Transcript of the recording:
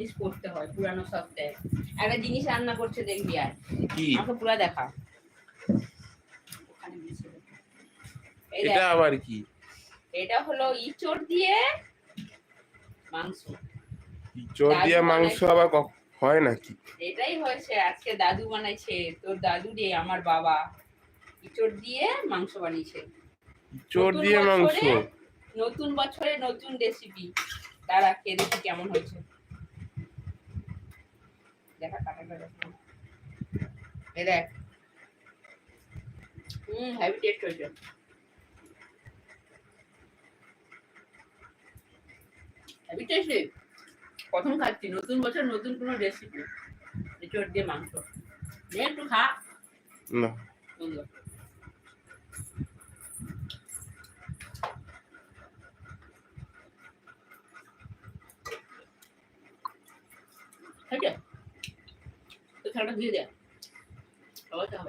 জিনিস হয় পুরানো সপ্তাহে একটা জিনিস রান্না করছে দেখবি আর। আমাকে পুরা দেখা। এটা আবার কি? এটা হলো ইচড় দিয়ে মাংস। চোর দিয়ে মাংস আবার হয় নাকি? এটাই হয়েছে আজকে দাদু বানাইছে। তোর দাদু রে আমার বাবা ইচড় দিয়ে মাংস বানিয়েছে। নতুন দিয়ে মাংস? নতুন বছরে নতুন রেসিপি তারা খেয়ে দেখি কেমন হয়েছে। দেখা এ দেখ। হুম হেভি টেস্ট হয়েছে। হেভি টেস্টি প্রথম খাচ্ছি নতুন বছর নতুন কোনো রেসিপি এঁচড় দিয়ে মাংস। নে একটু খা। না। সুন্দর ঠিক আছে তো খেলাটা দিয়ে। দে সবাইকে হবে।